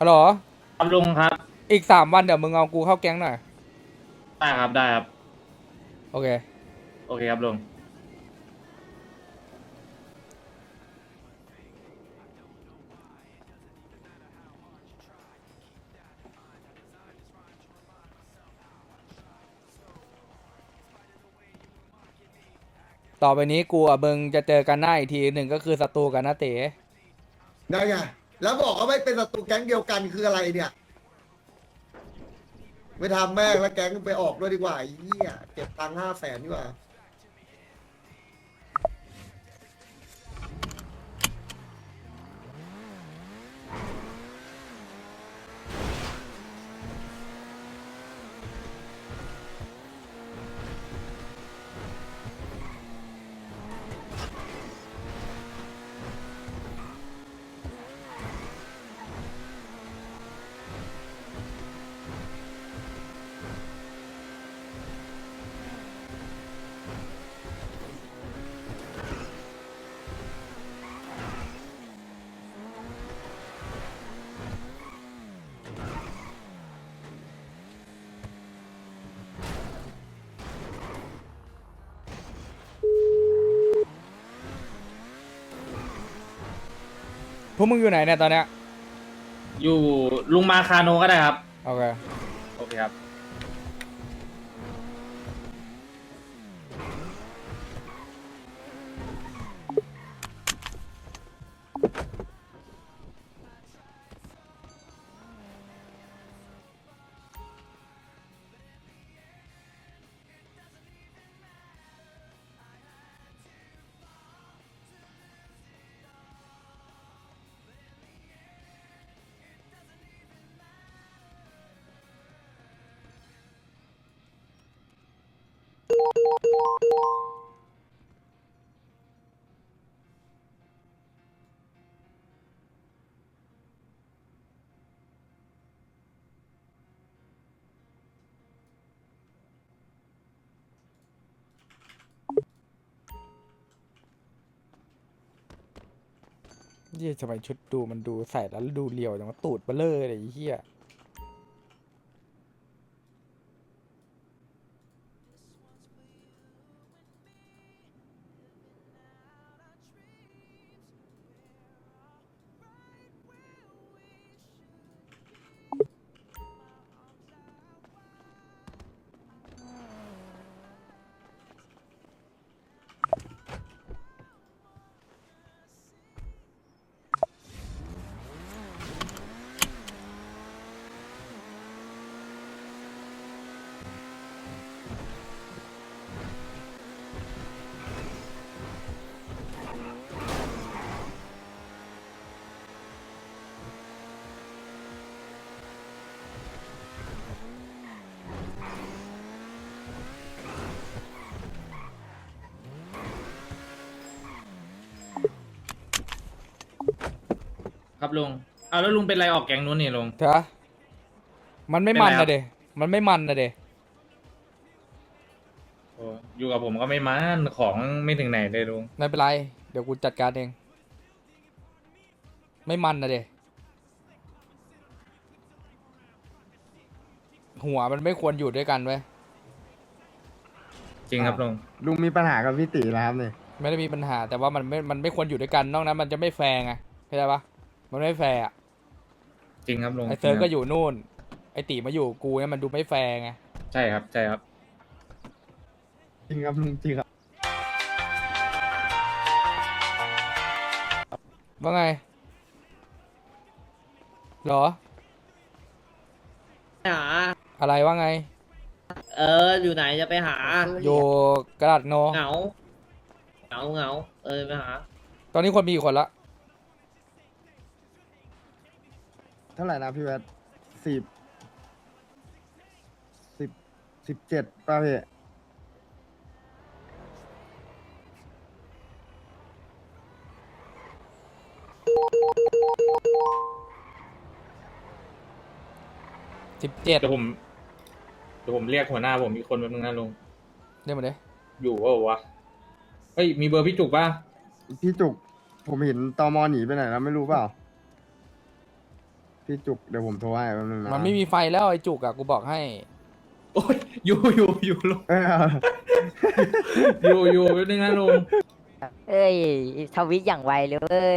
ฮัลโหลครับลุงครับอีกสามวันเดี๋ยวมึงเอากูเข้าแก๊งหน่อย ได้ครับได้ครับ โอเค โอเคครับลุงต่อไปนี้กูกับมึงจะเจอกันหน้าอีกทีหนึ่งก็คือศัตรูกันนะเต๋ ได้ไง แล้วบอกว่าไม่เป็นศัตรูแก๊งเดียวกันคืออะไรเนี่ย ไม่ทำแม่งแล้วแก๊งไปออกด้วยดีกว่าไอ้เหี้ยเก็บตังค์ห้าแสนดีกว่า พวกมึงอยู่ไหนเนี่ยตอนเนี้ยอยู่ลุงมาคาโนก็ได้ครับ โอเค โอเคครับ เยี่ยทำไมชุดดูมันดูใส่แล้วดูเรียวจังวะตูดเบลเลอร์เลยไอ้เหี้ย ครับลุงเอาแล้วลุงเป็นไรออกแก๊งนู้นนี่ลุง เถอะมันไม่มันเป็นไรครันะบ เดมันไม่มันนะเดโอ้อยู่กับผมก็ไม่มันของไม่ถึงไหนเลยลุงไม่เป็นไร เดี๋ยวกูจัดการเอง ไม่มันนะเดหัวมันไม่ควรอยู่ด้วยกันเว้ย จริงครับลุงลุงมีปัญหากับพี่ตีแล้วครับเนี่ยไม่ได้มีปัญหาแต่ว่ามันไม่ มันไม่ควรอยู่ด้วยกันนอกนั้นมันจะไม่แฟร์ไงเข้าใจปะ มันไม่แฟร์อะจริงครับลุงไอเซิร์ฟจงคก็บอยู่นู่น ไอตีมาอยู่กูเนี่ยมันดูไม่แฟร์ไง ใช่ครับใช่ครับ จริงครับลุงจริงครับว่าไงเหรอ หา อะไรว่าไง เออ อยู่ไหนจะไปหา อยู่กระดาษโนเหงา เหงาเหงา เออไปหา ตอนนี้คนมีกี่คนละ เท่าไหร่นะพี่แวดสิบสิบสิบเจ็ดป่ะพี่สิบเจ็ดเดี๋ยวผมเดี๋ยวผมเรียกหัวหน้าผมอีกคนแป๊บนึงนะลุงเรียกมาเลยอยู่เปล่าวะเฮ้ยมีเบอร์พี่จุกป่ะพี่จุก ผมเห็นตอมอหนีไปไหนแล้วไม่รู้เปล่า พี่จุกเดี๋ยวผมโทรให้แป๊บนึงนะมันไม่มีไฟแล้วไอ้จุกอะกูบอกให้ โอ้ยอยู่อยู่อยู่ลุงเอออยู่อยู่แป๊บนึงนะลุงเอ้ยทวิตอย่างไวเลยเว้ย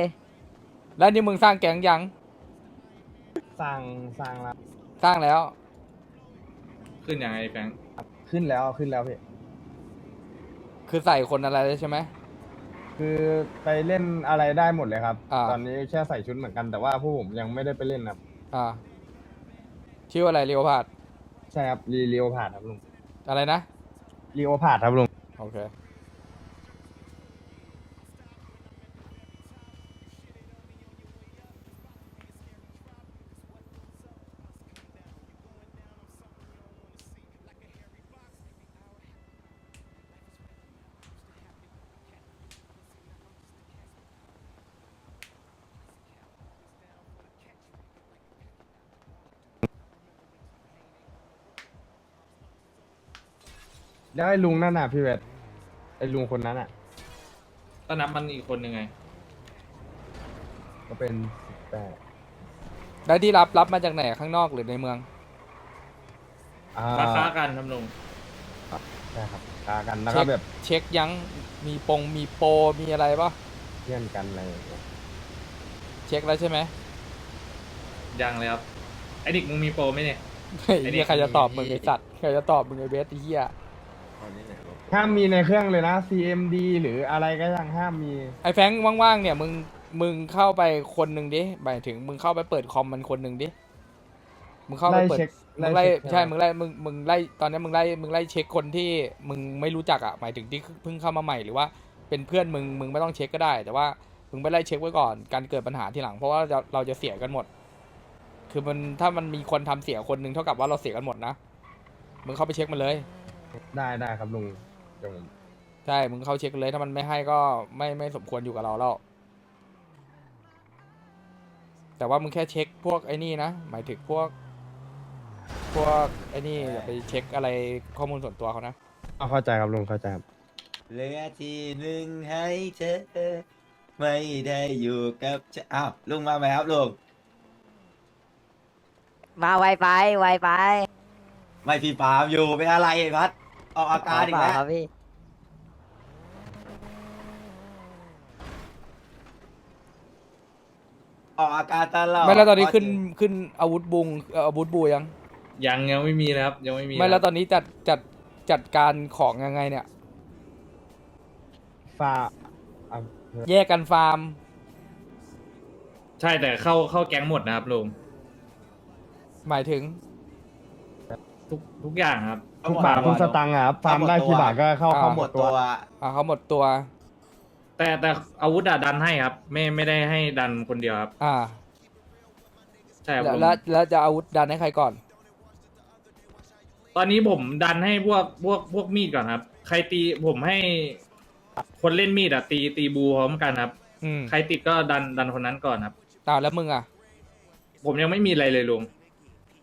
แล้วนี่มึงสร้างแก๊งยัง สั่งสั่งแล้วสร้างแล้ว ขึ้นยังไงแฟงขึ้นแล้วขึ้นแล้วพี่คือใส่คนอะไรเลยใช่ไหม คือไปเล่นอะไรได้หมดเลยครับ อ่า ตอนนี้แค่ใส่ชุดเหมือนกันแต่ว่าพวกผมยังไม่ได้ไปเล่นครับ อ่า ชื่ออะไรเรียวพาดใช่ครับรีเลียวผ่านครับลุงอะไรนะ รีโอผ่านครับลุง โอเค แล้วไอ้ลุงนั่นน่ะพี่เวทไอ้ลุงคนนั้นอะ ก็นับมันอีกคนยังไง ก็เป็นสิบแปดแล้วที่รับรับมาจากไหนข้างนอกหรือในเมือง อ่าค้าค้ากันทำลุงใช่ครับตากันแล้วก็แบบเช็คยังมีปงมีโปรมีอะไรปะเพื่อนกันอะไรอย่างเงี้ยเช็คแล้วใช่ไหมยังเลยครับ ไอ้ดิกมึงมีโปรไหมเนี่ยเฮ้ยไอ้นี่เหี้ยใครจะตอบมึงไอ้สัตว์ใครจะตอบมึงไอ้เบสไอ้เหี้ย ห้ามมีในเครื่องเลยนะ CMD หรืออะไรก็ยังห้ามมี ไอ้แฟรงค์ว่างๆเนี่ยมึงมึงเข้าไปคนหนึ่งดิหมายถึงมึงเข้าไปเปิดคอมมันคนหนึ่งดิมึงเข้าไปไล่เปิดเช็คมึงไล่เช็ค ใช่ไหมึงไล่มึงมึงไล่ตอนนี้มึงไล่มึงไล่เช็คคนที่มึงไม่รู้จักอะหมายถึงที่เพิ่งเข้ามาใหม่หรือว่าเป็นเพื่อนมึงมึงไม่ต้องเช็คก็ได้ แต่ว่ามึงไปไล่เช็คไว้ก่อนการเกิดปัญหาทีหลังเพราะว่าเราเราจะเสียกันหมด คือมันถ้ามันมีคนทำเสียคนหนึ่งเท่ากับว่าเราเสียกันหมดนะมึงเข้าไปเช็คมันเลย ได้ได้ครับลุงเดี๋ยวผมใช่ มึงเข้าเช็คเลย ถ้ามันไม่ให้ก็ไม่ไม่สมควรอยู่กับเราแล้วแต่ว่ามึงแค่เช็คพวกไอ้นี่นะ หมายถึงพวก พวกไอ้นี่อย่าไปเช็คอะไรข้อมูลส่วนตัวเขานะ เอาเข้าใจครับลุงเข้าใจครับเหลือที่หนึ่งให้เธอ ไม่ได้อยู่กับจะอ้าวลุงมาไหมครับลุงมาไวไปไวไปไม่พี่ปาล์มอยู่เป็นอะไรไอ้พัด ออกอาการอีกเปล่แล้วครับพี่ ออกอาการตลอดไม่แล้วตอนนี้ขึ้นขึ้นอาวุธบุงเอ่ออาวุธบูยัง ยังยังไม่มีนะครับ ยังไม่มีไม่แล้วครับตอนนี้จัดจัดจัดการของยังไงเนี่ยฟ้าอะแยกกันฟาร์ม ใช่แต่เข้าเข้าแก๊งหมดนะครับลุงหมายถึง ทุกทุกอย่างครับทุกบาททุกสตังค์อะครับฟาร์มได้กี่บาทก็เข้าอ่าเข้าหหมมดดตัตัว ว อ่าเขาหมดตัว แต่แต่อาวุธอะดันให้ครับ ไม่ไม่ได้ให้ดันคนเดียวครับ อ่า ใช่ครับแล้วลุงแล้วแล้วจะอาวุธดันให้ใครก่อน ตอนนี้ผมดันให้พวกพวกพวกมีดก่อนครับ ใครตีผมให้ คนเล่นมีดอะตีตีบูพร้อมกันครับ อืมใครติดก็ดันดันคนนั้นก่อนครับ อ้าวแล้วมึงอะ ผมยังไม่มีอะไรเลยลุง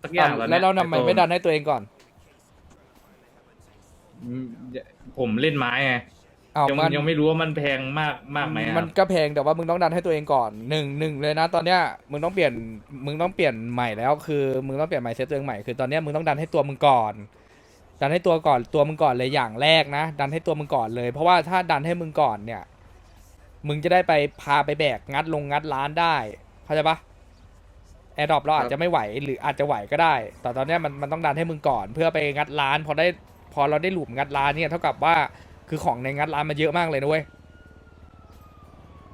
สักอย่างตอนแล้เนี้วยเราทำไมไม่ดันให้ตัวเองก่อนอืมผมเล่นไม้ไงอ้าวยังมันยังไม่รู้ว่ามันแพงมากมากไหมอะมันก็แพงแต่ว่ามึงต้องดันให้ตัวเองก่อนหนึ่งหนึ่งเลยนะ ตอนเนี้ยมึงต้องเปลี่ยนมึงต้องเปลี่ยนใหม่แล้วคือมึงต้องเปลี่ยนใหม่เซตตัวเองใหม่คือตอนเนี้ยมึงต้องดันให้ตัวมึงก่อน ดันให้ตัวก่อนตัวมึงก่อนเลยอย่างแรกนะ ดันให้ตัวมึงก่อนเลย เพราะว่าถ้าดันให้มึงก่อนเนี่ย มึงจะได้ไปพาไปแบกงัดลงงัดร้านได้เข้าใจปะ แอร์ดรอปเราอาจจะไม่ไหวหรืออาจจะไหวก็ได้ แต่ตอนเนี้ยมันมันต้องดันให้มึงก่อน เพื่อไปงัดร้านพอได้พอเราได้หลุมงัดร้านเนี่ยเท่ากับว่าคือของในงัดร้านมันเยอะมากเลยนะเว้ย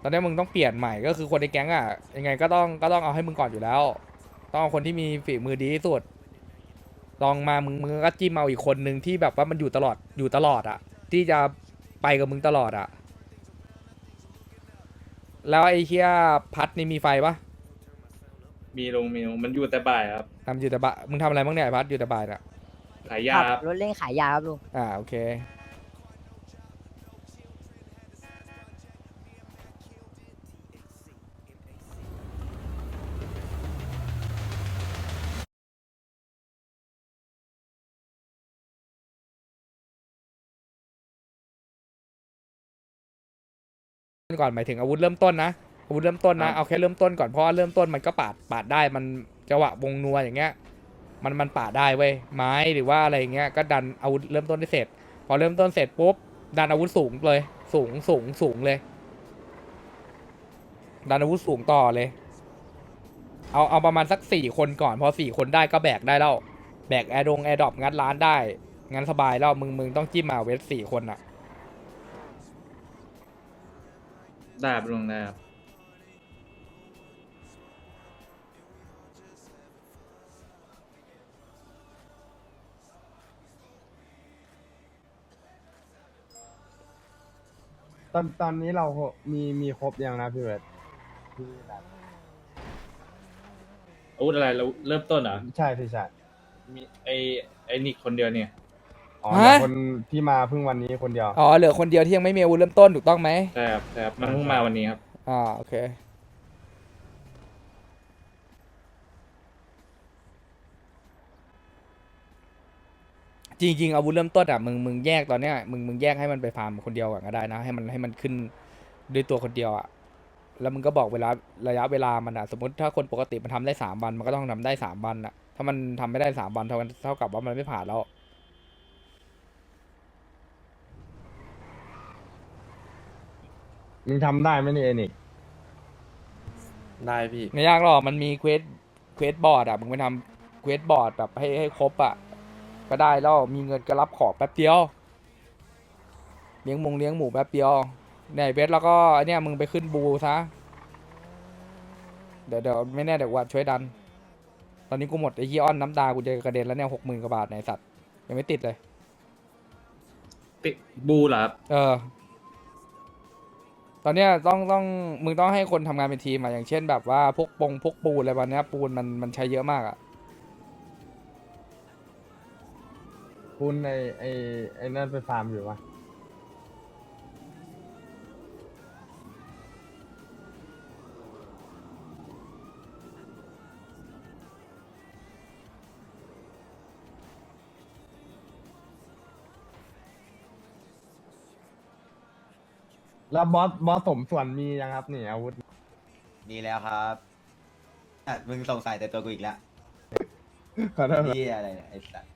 ตอนนี้มึงต้องเปลี่ยนใหม่ก็คือคนในแก๊งอะยังไงก็ต้องก็ต้องเอาให้มึงก่อนอยู่แล้ว ต้องเอาคนที่มีฝีมือดีที่สุดลองมามึงมึงก็จิ้มเอาอีกคนหนึ่งที่แบบว่ามันอยู่ตลอดอยู่ตลอดอะ ที่จะไปกับมึงตลอดอะ แล้วไอ้เคียพัดนี่มีไฟปะ มีลงมีลงมันอยู่แต่บ่ายครับทำอยู่แต่บ่ายมึงทำอะไรบ้างเนี่ยไอ้พัดอยู่แต่บ่ายน่ะขายยาขับครับรถเล่นขายยาครับลุงอ่าโอเค ก่อนหมายถึงอาวุธเริ่มต้นนะ อาวุธเริ่มต้นนะ เอาแค่เริ่มต้นก่อนเพราะว่าเริ่มต้นมันก็ปาดปาดได้มันจังหวะวงนัวอย่างเงี้ย มันมันป่าได้เว้ยไม้หรือว่าอะไรอย่างเงี้ยก็ดันอาวุธเริ่มต้นได้เสร็จ พอเริ่มต้นเสร็จปุ๊บดันอาวุธสูงเลย สูงสูงสูงเลย ดันอาวุธสูงต่อเลย เอาเอาประมาณสักสี่คนก่อนพอสี่คนได้ก็แบกได้แล้วแบกแอร์ดงแอร์ดรอปงัดร้านได้งั้นสบายแล้วมึงมึงต้องจิ้มมาเวทสี่คนอะได้ครับลุงได้ครับ ตอนตอนนี้เรามีมีครบยังนะพี่เวทที่แบบอาวุธอะไรเราเริ่มต้นเหรอใช่พี่ใช่มีไอไอนิกคนเดียวเนี่ย อ๋อเหลือคนที่มาเพิ่งวันนี้คนเดียว อ๋อเหลือคนเดียวที่ยังไม่มีอาวุธเริ่มต้นถูกต้องไหมใช่ครับใช่ครับมันเพิ่งมาวันนี้ครับ อ่าโอเค จริงๆอาวุธเริ่มต้นอะมึงมึงแยกตอนเนี้ยมึงมึงแยกให้มันไปฟาร์มคนเดียวก่อนก็ได้นะ ให้มันให้มันขึ้นด้วยตัวคนเดียวอะแล้วมึงก็บอกเวลาระยะเวลามันอะสมมติถ้าคนปกติมันทำได้สามวัน มันก็ต้องทำได้สามวันอะ ถ้ามันทำไม่ได้สามวันเท่ากันเท่ากับว่ามันไม่ผ่านแล้วมึงทำได้ไหมนี่เอนิกได้พี่ ไม่ยากหรอกมันมีเควสเควสบอร์ดอะมึงไปทำเควสบอร์ดแบบให้ให้ครบอะ ก็ได้แล้วมีเงินก็รับของแป๊บเดียว เลี้ยงมงเลี้ยงหมูแป๊บเดียวเนี่ยเวสแล้วก็ไอ้เนี่ยมึงไปขึ้นบูซะเดี๋ยวเดี๋ยวไม่แน่เดี๋ยววัดช่วยดัน ตอนนี้กูหมดไอ้ยี่อ้อนน้ำตากูจะกระเด็นแล้วเนี่ยหกหมื่นกว่าบาทในสัตว์ยังไม่ติดเลยติบูเหรอครับเออ ตอนเนี้ยต้องต้องมึงต้องให้คนทำงานเป็นทีมอะอย่างเช่นแบบว่าพวกปงพวกปูนอะไรวันนี้ยปูนมันมันใช้เยอะมากอะ คุณไอไอไอนั่นไปฟาร์มอยู่ปะแล้วบอสบอสสมส่วนมียังครับนี่อาวุธดีแล้วครับอะมึงสงสัยแต่ตัวกูอีกแล้วขอโทษครับนี่อะไรเนี่ยไอ้สัสโ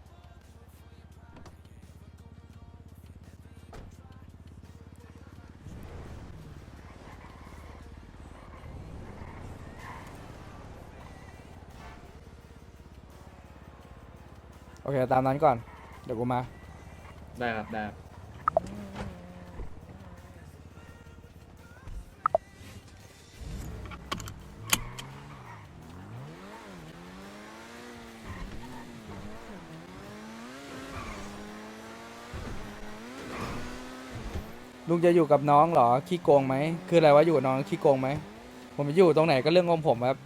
เค ตามนั้นก่อน เดี๋ยวกูมา ได้ครับได้ครับลุงจะอยู่กับน้องเหรอ ขี้โกงไหม คืออะไรวะอยู่กับน้องขี้โกงไหม ผมจะอยู่ตรงไหนก็เรื่องของผมครับ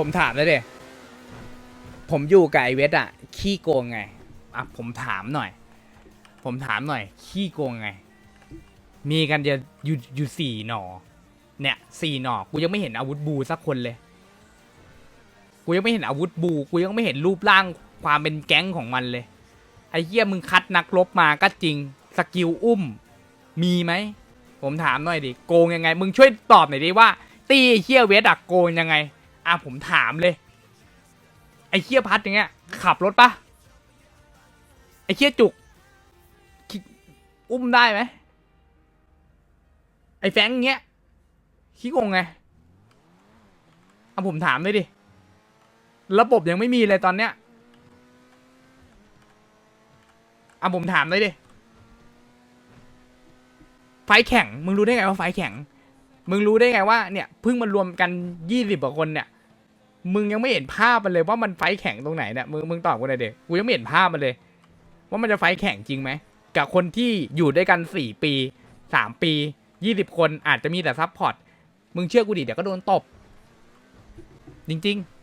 ผมถามเลยเดผมอยู่กับไอเวทอะขี้โกงไงอะผมถามหน่อย ผมถามหน่อย ขี้โกงไง มีกันจะอยู่อยู่สี่หนอ เนี่ยสี่หนอกูยังไม่เห็นอาวุธบูสักคนเลย กูยังไม่เห็นอาวุธบู กูยังไม่เห็นรูปร่างความเป็นแก๊งของมันเลย ไอ้เหี้ยมึงคัดนักรบมาก็จริง สกิลอุ้ม มีไหม ผมถามหน่อยดิ โกงยังไง มึงช่วยตอบหน่อยดิว่า ตีไอเหี้ยเวทอะโกงยังไง อะผมถามเลย ไอ้เคียพัดอย่างเงี้ย ขับรถปะไอ้เคียจุก อุ้มได้ไหมไอ้แฟงเงี้ยขี้โกงไงเอะผมถามเลยดิ ระบบยังไม่มีเลยตอนเนี้ยเอะผมถามเลยดิ ไฟแข่งมึงรู้ได้ไงว่าไฟแข่ง มึงรู้ได้ไงว่าเนี่ยเพิ่งมารวมกันยี่สิบกว่าคนเนี่ย มึงยังไม่เห็นภาพมันเลยว่ามันไฟแข่งตรงไหนเนี่ยมึงมึงตอบกูหน่อยเด็กกูยังไม่เห็นภาพมันเลย ว่ามันจะไฟแข่งจริงไหมกับคนที่อยู่ด้วยกันสี่ปีสามปียี่สิบคนอาจจะมีแต่ซัพพอร์ตมึงเชื่อกูดิเดี๋ยวก็โดนตบ จริง ๆ